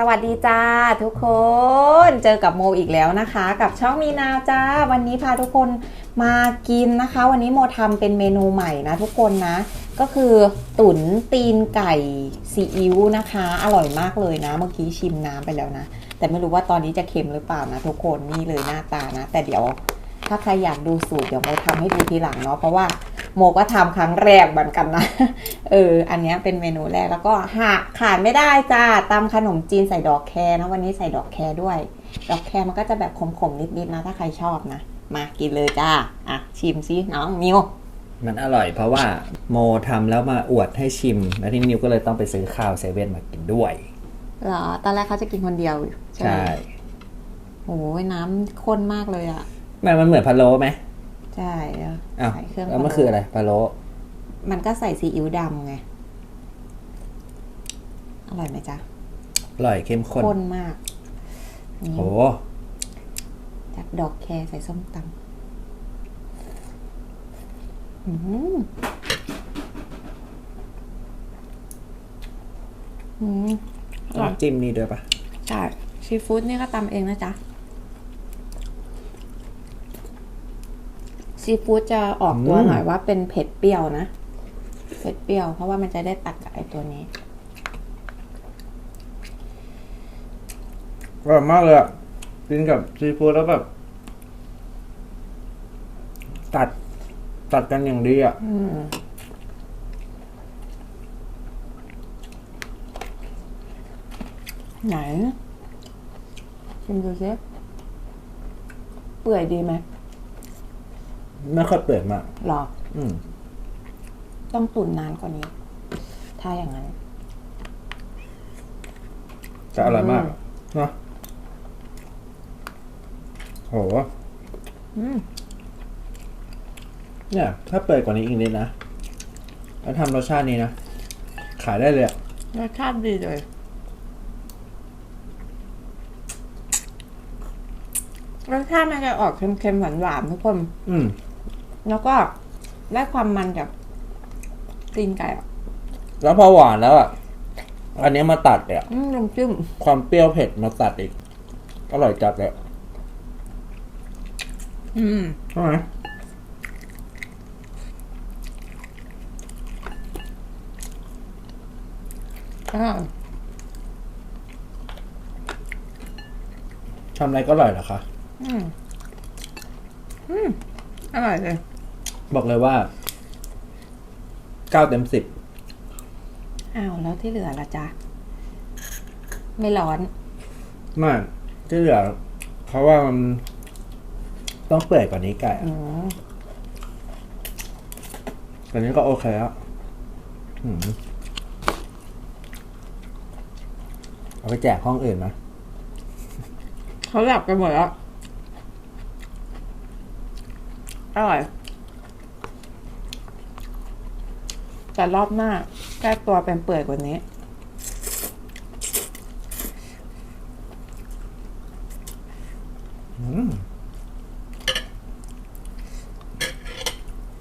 สวัสดีจ้าทุกคนเจอกับโมอีกแล้วนะคะ กับช่องมีนาจ้า วันนี้พาทุกคนมากินนะคะ วันนี้โมทำเป็นเมนูใหม่นะทุกคนนะ ก็คือตุ๋นตีนไก่ซีอิ๊วนะคะ อร่อยมากเลยนะ เมื่อกี้ชิมน้ำไปแล้วนะ แต่ไม่รู้ว่าตอนนี้จะเค็มหรือเปล่านะ ทุกคนนี่เลยหน้าตานะ แต่เดี๋ยวถ้าใครอยากดูสูตรเดี๋ยวโมทำให้ดูทีหลังเนาะเพราะว่า โมก็ทำครั้งแรกเหมือนกันนะ เออ อันเนี้ยเป็นเมนูแรกแล้วก็หากขาดไม่ได้จ้าตำขนมจีนใส่ดอกแครนะวันนี้ใส่ดอกแครด้วย ดอกแครมันก็จะแบบขมๆนิดๆนะถ้าใครชอบนะ มากินเลยจ้า อะชิมซิน้องมิวมันอร่อยเพราะว่าโมทำแล้วมาอวดให้ชิม แล้วที่นิวก็เลยต้องไปซื้อข้าวเซเว่นมากินด้วยเหรอ ตอนแรกเขาจะกินคนเดียว ใช่ไหมใช่โอ้ยน้ำข้นมากเลยอะมันมันเหมือนพะโล้ไหม ใช่แล้วอ้าวใส่เครื่องแล้วมันคืออะไรพะโล้มันก็ใส่ซีอิ๊วดำไง อร่อยไหมจ๊ะอร่อยเข้มข้นข้นมากนี่โหจากดอกแครใส่ส้มตำอืมอืมอร่อยน้ำจิ้มนี่ด้วยปะใช่ซีฟู้ดนี่ก็ตำเองนะจ๊ะ ซีฟู้ดจะออกตัวหน่อยว่าเป็นเผ็ดเปรี้ยวนะ เผ็ดเปรี้ยว เพราะว่ามันจะได้ตัดกับไอตัวนี้อร่อยมากเลยอะกินกับซีฟู้ดแล้วแบบ ตัดตัดกันอย่างดีอะอืมไหนชิมดูซิเปื่อยดีไหม ไม่ค่อยเปื่อยมากหรออืมต้องตุ๋นนานกว่านี้ ถ้าอย่างนั้น จะอร่อยมากอืมเนาะโหอืมเนี่ย ถ้าเปื่อยกว่านี้อีกนิดนะแล้วทำรสชาตินี้นะ ขายได้เลยอะรสชาติดีเลย รสชาติมันจะออกเค็มๆหวานๆทุกคน อืม แล้วก็ได้ความมันจากตีนไก่อะแล้วพอหวานแล้วอะ อันนี้มาตัดเนี่ย อืมน้ำจิ้มความเปรี้ยวเผ็ดมาตัดอีก อร่อยจัดเลยอืม ใช่ไหมอ่าทำอะไรก็อร่อยเหรอคะ อืม อืม อร่อยเลย บอกเลยว่าเก้าเต็มสิบอ้าวแล้วที่เหลือละจ๊ะ ไม่ร้อน มากที่เหลือ เพราะว่ามันต้องเปื่อยกว่านี้ไก่อะอืมแต่นี้ก็โอเคแล้วอืมเอาไปแจกห้องอื่นไหมเขาหลับกันหมดแล้ว อร่อย แต่รอบหน้าแก้ตัวเป็นเปื่อยกว่านี้ อืม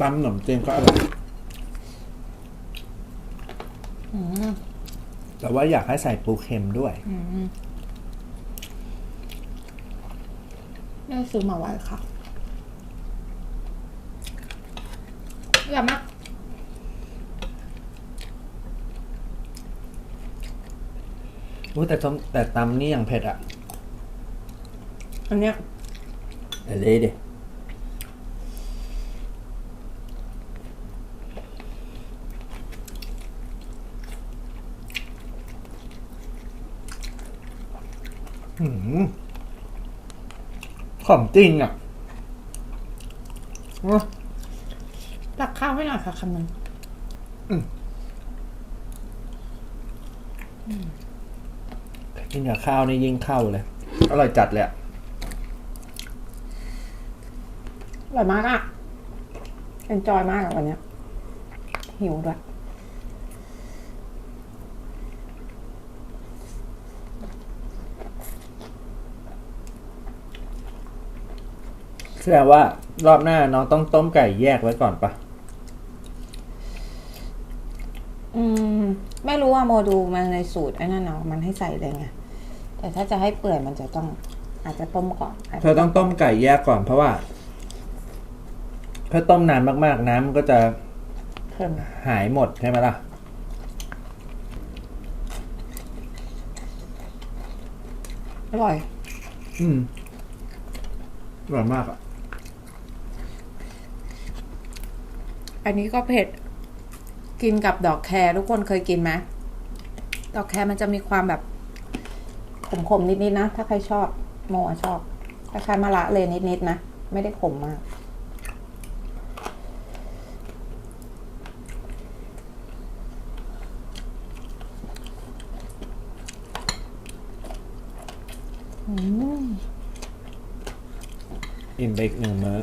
ตำขนมจีนก็อร่อย อืมแต่ว่าอยากให้ใส่ปูเค็มด้วย อืมแม่ซื้อมาไว้ค่ะอร่อยมาก รู้แต่ต้มแต่ตำนี่ยังเผ็ดอะอันเนี้ยเดี๋ยวเลยดิอืมของจริงอะอะตักข้าวให้หน่อยค่ะคำหนึ่ง กินกับข้าวนี่ยิ่งเข้าเลย อร่อยจัดเลยอะอร่อยมากอะเอนจอยมากอะวันเนี้ยหิวด้วยแสดงว่ารอบหน้าน้องต้องต้มไก่แยกไว้ก่อนปะอืม ไม่รู้ว่าโมดูมันในสูตรไอ้นั่นเนาะมันให้ใส่เลยไง แต่ถ้าจะให้เปื่อยมันจะต้อง อาจจะต้มก่อนเธอต้องต้มไก่แยกก่อนเพราะว่า ถ้าต้มนานมากๆ น้ำมันก็จะเพิ่มหายหมดใช่ไหมล่ะ อร่อย อืมอร่อยมากอะ อันนี้ก็เผ็ด กินกับดอกแครทุกคนเคยกินไหมดอกแครมันจะมีความแบบ ขมๆนิดๆนะ ถ้าใครชอบโมอชอบคล้ายๆมะระเลยนิดๆนะ ไม่ได้ขมมากอืมอิ่มไปอีกหนึ่งมื้อ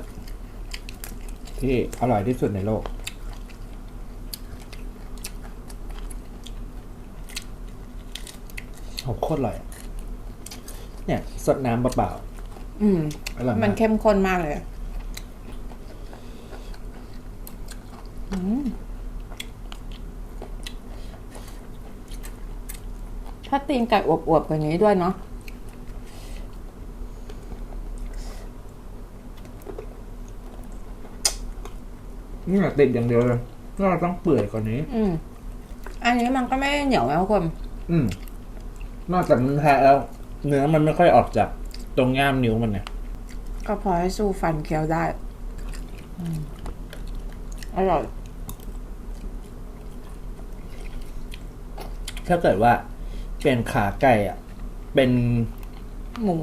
ที่อร่อยที่สุดในโลก โหโคตรอร่อยอะ เนี่ยสดน้ำเปล่าอืม ๆอร่อยมัมานกเข้มข้นมากเลยอะอืมถ้าตีนไก่อวบๆกว่านี้ด้วยเนาะ นี่แหละติดอย่างเดียวเลยก็ต้องเปื่อยกว่านี้ อืม อันนี้มันก็ไม่ได้เหนียวนะทุกคนอืมนอกจากมันแทะแล้ว เนื้อมันไม่ค่อยออกจากตรงง่ามนิ้วมันเนี่ย ก็พอให้สู้ฟันเคี้ยวได้อืมอร่อย ถ้าเกิดว่าเป็นขาไก่อะ เป็น หมู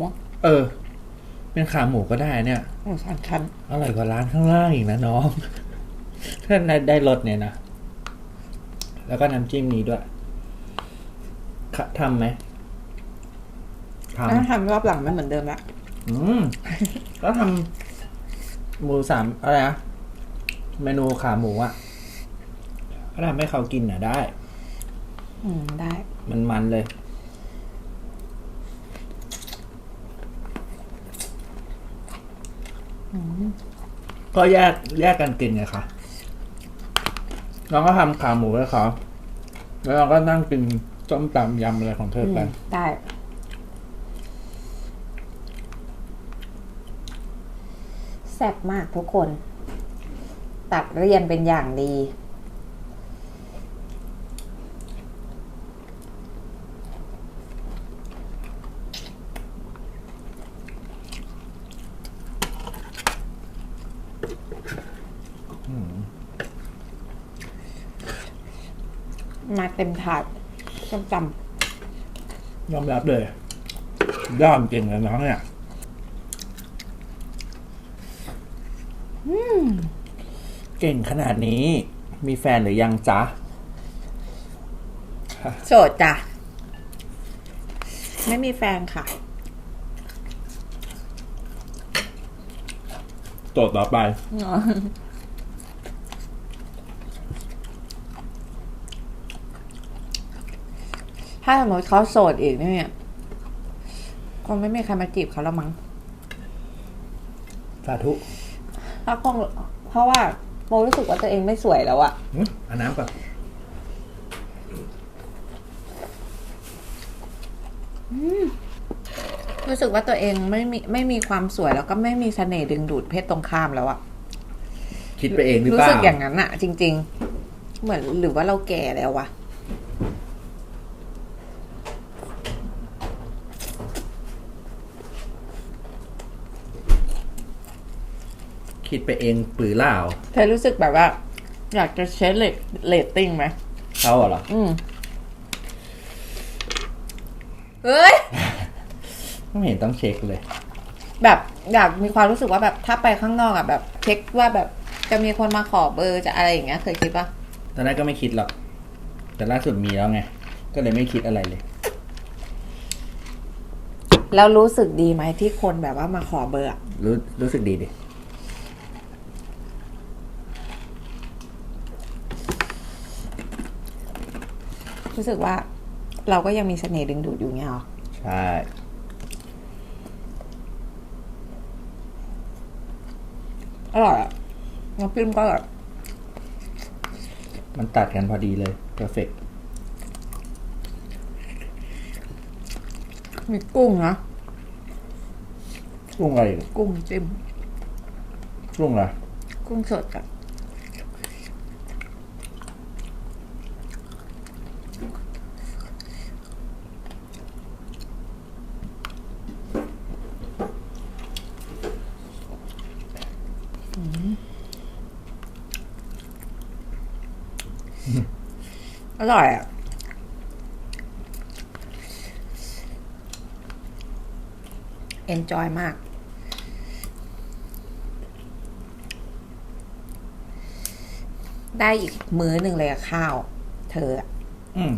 เออ เป็นขาหมูก็ได้เนี่ย หมูสามชั้น อร่อยกว่าร้านข้างล่างอีกนะน้อง ถ้าได้ได้รสเนี่ยนะ แล้วก็น้ำจิ้มนี้ด้วยขะทำไหม ทถ้าทำรอบหลังไม่เหมือนเดิมละำอืมก็ทำหมูสามอะไรนะเมนูขาหมูอะก็ทำให้เขากินอะได้ อืมได้ มันมันๆเลยก็แยกแยกกันกินไงคะเราก็ทำขาหมูให้เขาแล้วเราก็นั่งกินส้มตำยำอะไรของเธออืไปมได้ แซ่บมากทุกคน ตัดเรียนเป็นอย่างดี มาเต็มถาดส้มตยอมรับเลยยอมจริงเลยน้องเนี่ย เก่งขนาดนี้ มีแฟนหรือยังจ๊ะำโสดจ้ะ ไม่มีแฟนค่ะโจทย์ต่อไป ถ้าสมมติเขาโสดอีกเนี่ยคงไม่มีใครมาจีบเขาแล้วมั้ง สาธุ ถ้าคงเพราะว่าโมรู้สึกว่าตัวเองไม่สวยแล้วอะอืมเอันน้ำก่อนรู้สึกว่าตัวเองไม่มีไม่มีความสวยแล้วก็ไม่มีเสน่ห์ดึงดูดเพศตรงข้ามแล้วอะคิดไปเองหรือรู้เปล่า สึกอย่างนั้นอะจริง ๆ เหมือนหรือว่าเราแก่แล้ววะ คิดไปเองปือเล่าเธอรู้สึกแบบว่า อยากจะเช็คเลตเลตติ้งไหมเขาเหรอ อืมเฮ้ยไม่เห็นต้องเช็คเลย แบบอยากมีความรู้สึกว่าแบบถ้าไปข้างนอกอะแบบ เช็คว่าแบบจะมีคนมาขอเบอร์จะอะไรอย่างเงี้ยเคยคิดปะตอนแรกก็ไม่คิดหรอก แต่ล่าสุดมีแล้วไง ก็เลยไม่คิดอะไรเลย แล้วรู้สึกดีไหมที่คนแบบว่ามาขอเบอร์อะรู้รู้สึกดีดิ รู้สึกว่า เราก็ยังมีเสน่ห์ดึงดูดอยู่เงี้ยหรอ ใช่ อร่อยอะน้ำจิ้มก็อร่อยมันตัดกันพอดีเลยเพอร์เฟกมีกุ้งนะ กุ้งอะไรอีกกุ้งจิ้ม กุ้งอะไร กุ้งสดอะ อร่อยอะเอนจอยมาก ได้อีกมื้อหนึ่งเลยอะข้าว เธออะอืม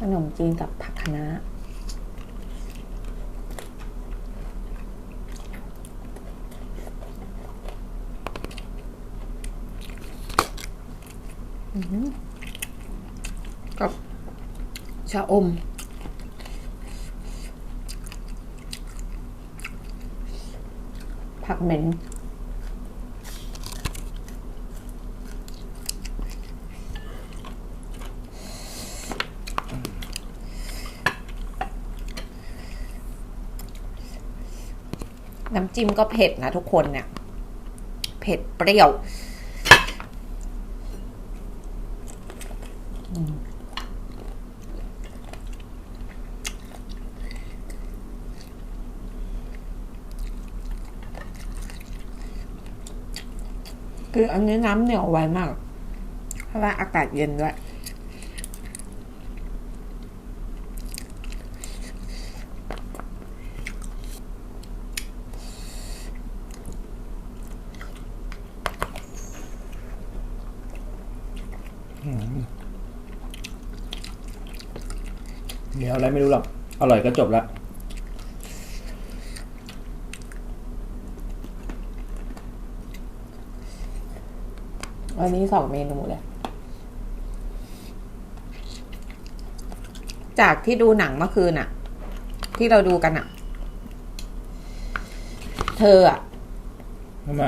ขนมจีนกับผักคะน้าอื้อหือ กับชาอม ผักเหม็นน้ำจิ้มก็เผ็ดนะทุกคนเนี่ย เผ็ดเปรี้ยวอืม คืออันนี้น้ำเหนียวไวมาก เพราะว่าอากาศเย็นด้วย เดี๋ยวอะไรไม่รู้หรอก อร่อยก็จบละวันนี้สองเมนูเลย จากที่ดูหนังเมื่อคืนอะที่เราดูกันอะเธออะทำไม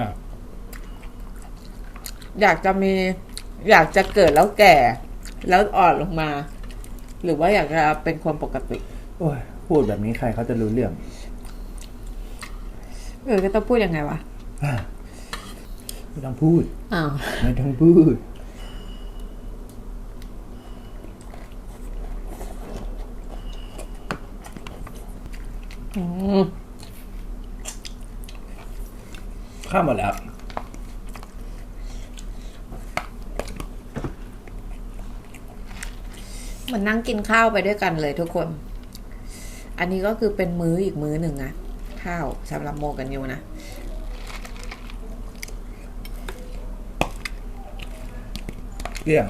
อยากจะมี อยากจะเกิดแล้วแก่ แล้วอ่อนลงมา หรือว่าอยากจะเป็นคนปกติ โอ้ยพูดแบบนี้ใครเขาจะรู้เรื่อง เออก็ต้องพูดยังไงวะไม่ต้องพูดอ้าวไม่ต้องพูดอืมข้ามหมดแล้ว เห มันนั่งกินข้าวไปด้วยกันเลยทุกคน อันนี้ก็คือเป็นมื้ออีกมื้อหนึ่งนะข้าวสำหรับโมกันยูนะเกลี้ยง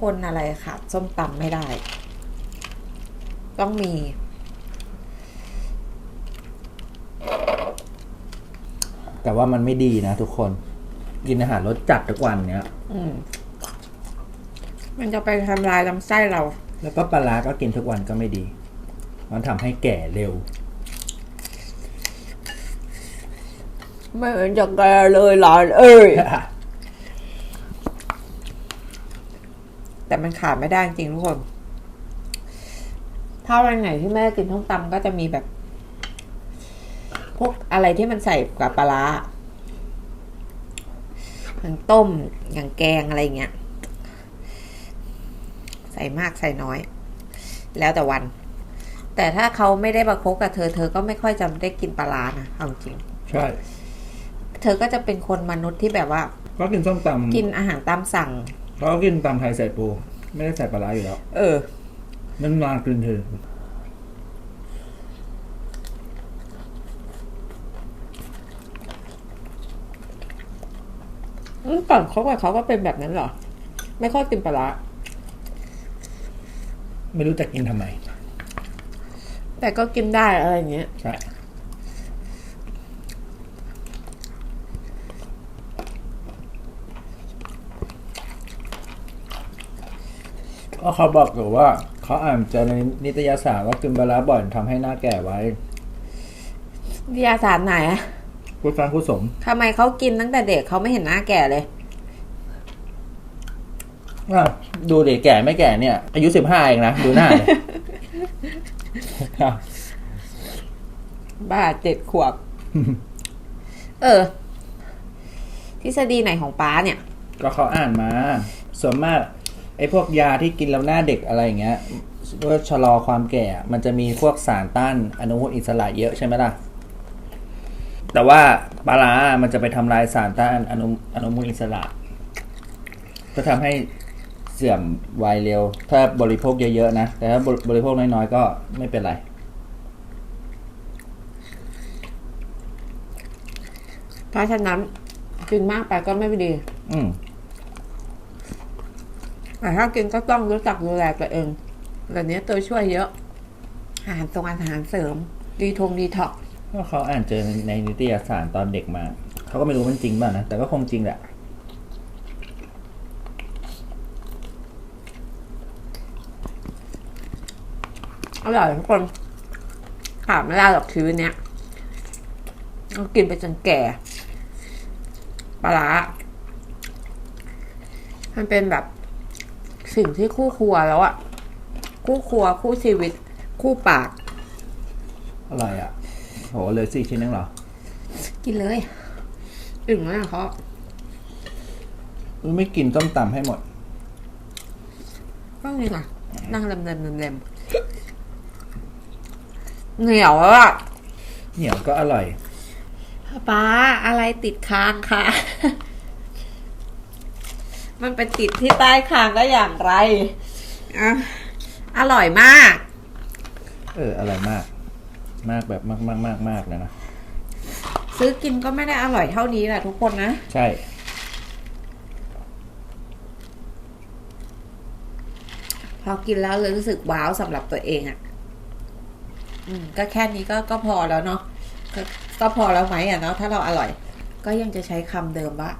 คนอะไรค่ะส้มตำไม่ได้ ต้องมี แต่ว่ามันไม่ดีนะทุกคน กินอาหารรสจัดทุกวันเนี้ย อืม มันจะไปทำลายลำไส้เรา แล้วก็ปลาร้าก็กินทุกวันก็ไม่ดี มันทำให้แก่เร็ว ไม่เห็นจะแกเลยหลานเอ้ย แต่มันขาดไม่ได้จริงทุกคน ถ้าวันไหนที่แม่กินส้มตำก็จะมีแบบ พวกอะไรที่มันใส่กับปลาร้าอย่างต้มอย่างแกงอะไรเงี้ยใส่มากใส่น้อย แล้วแต่วัน แต่ถ้าเขาไม่ได้มาคบกับเธอ เธอก็ไม่ค่อยจะได้กินปลาร้านะเอาจริง ใช่ เธอก็จะเป็นคนมนุษย์ที่แบบว่า ก็กินส้มตำกินอาหารตามสั่งเขาก็กินตำไทยใส่ปู ไม่ได้ใส่ปลาร้าอยู่แล้ว เออมันนานกินเถอะอืมก่อนเขากับเขาก็เป็นแบบนั้นเหรอ ไม่ค่อยกินปลาร้า ไม่รู้จะกินทำไม แต่ก็กินได้อะไรอย่างเงี้ยใช่ก็เขาบอกอยู่ว่า เขาอ่านเจอในนิตยสารว่ากินปลาร้าบ่อยทำให้หน้าแก่ไว้วิทยาศาสตร์ไหนอะผู้ฟังผู้สมทำไมเขากินตั้งแต่เด็กเขาไม่เห็นหน้าแก่เลย อะดูเด็กแก่ไม่แก่เนี่ย อายุสิบห้าเองนะ ดูหน้าเลยอะบ้าเจ็ดขวบ เออ ทฤษฎีไหนของป้าเนี่ย ก็เขาอ่านมา ส่วนมากไอ้พวกยาที่กินแล้วหน้าเด็กอะไรอย่างเงี้ยเพื่อชะลอความแก่ มันจะมีพวกสารต้านอนุมูลอิสระเยอะใช่ไหมล่ะ แต่ว่าปลาร้ามันจะไปทำลายสารต้านอนุอนุมูลอิสระ ก็ทำให้ เสื่อมวัยเร็ว ถ้าบริโภคเยอะๆนะ แต่ถ้าบริโภคน้อยๆก็ไม่เป็นไร เพราะฉะนั้นกินมากไปก็ไม่ดี อืมแต่ถ้ากินก็ต้องรู้จักดูแลตัวเองเดี๋ยวนี้ตัวช่วยเยอะ อาหารทรงอาหารเสริม ดีทงดีท็อกซ์ก็เขาอ่านเจอในนิตยสารตอนเด็กมา เขาก็ไม่รู้มันจริงเปล่านะ แต่ก็คงจริงแหละ อร่อยทุกคนขาดไม่ได้หรอกชีวิตเนี้ยต้องกินไปจนแก่ปลาร้ามันเป็นแบบสิ่งที่คู่ครัวแล้วอะคู่ครัวคู่ชีวิต คู่ปาก อร่อยอะโหเหลยสี่ชิ้นนึงเหรอ กินเลยอึ่งแล้วเขาไม่กินต้มตำให้หมดต้องนี่ค่ะ นั่งเล็มเล็มเล็ม เล็มเหนียวแล้วอะเหนียวก็อร่อย ป้าอะไรติดค้างคะมันไปติดที่ใต้คางได้อย่างไรอะอร่อยมาก เอออร่อยมาก มากแบบมากมากมากมากเลยนะ ซื้อกินก็ไม่ได้อร่อยเท่านี้แหละทุกคนนะ ใช่ พอกินแล้วเลยรู้สึกว้าวสำหรับตัวเองอะ่ะ อืมก็แค่นี้ก็ก็พอแล้วเนาะก็ก็พอแล้วไหมอะเนาะถ้าเราอร่อย ก็ยังจะใช้คำเดิมว่า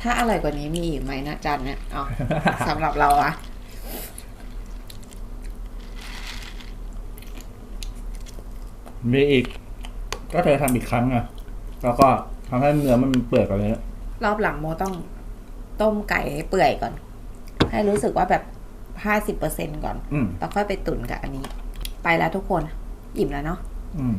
ถ้าอร่อยกว่านี้มีอีกไหมนะจันเนี่ยเอาสำหรับเราอะมีอีก ก็เธอทำอีกครั้งอะ แล้วก็ทำให้เนื้อมันเปื่อยกว่านี้รอบหลังโมต้องต้มไก่ให้เปื่อยก่อน ให้รู้สึกว่าแบบห้าสิบเปอร์เซ็นก่อน อืม แล้วค่อยไปตุ๋นกับอันนี้ ไปแล้วทุกคน อิ่มแล้วเนาะอืม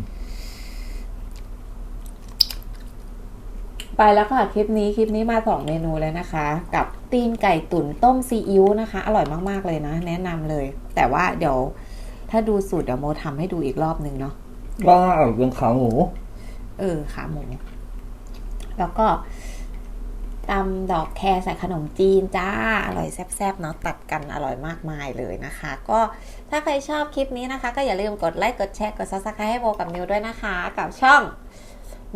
ไปแล้วค่ะคลิปนี้คลิปนี้มาสองเมนูเลยนะคะ กับตีนไก่ตุ๋นต้มซีอิ๊วนะคะ อร่อยมากๆเลยนะ แนะนำเลย แต่ว่าเดี๋ยวถ้าดูสูตรเดี๋ยวโมทำให้ดูอีกรอบนึงเนาะก็เอาเรื่องขาหมู เออขาหมู แล้วก็ ตำดอกแครใส่ขนมจีนจ้า อร่อยแซ่บๆเนาะตัดกันอร่อยมากมายเลยนะคะ ก็ถ้าใครชอบคลิปนี้นะคะ ก็อย่าลืมกดไลค์กดแชร์กดซับสไครต์ให้โบกับนิวด้วยนะคะ กับช่อง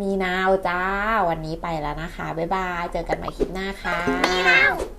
มีนาวจ้า วันนี้ไปแล้วนะคะ บ๊ายบาย เจอกันใหม่คลิปหน้าค่ะมีนาว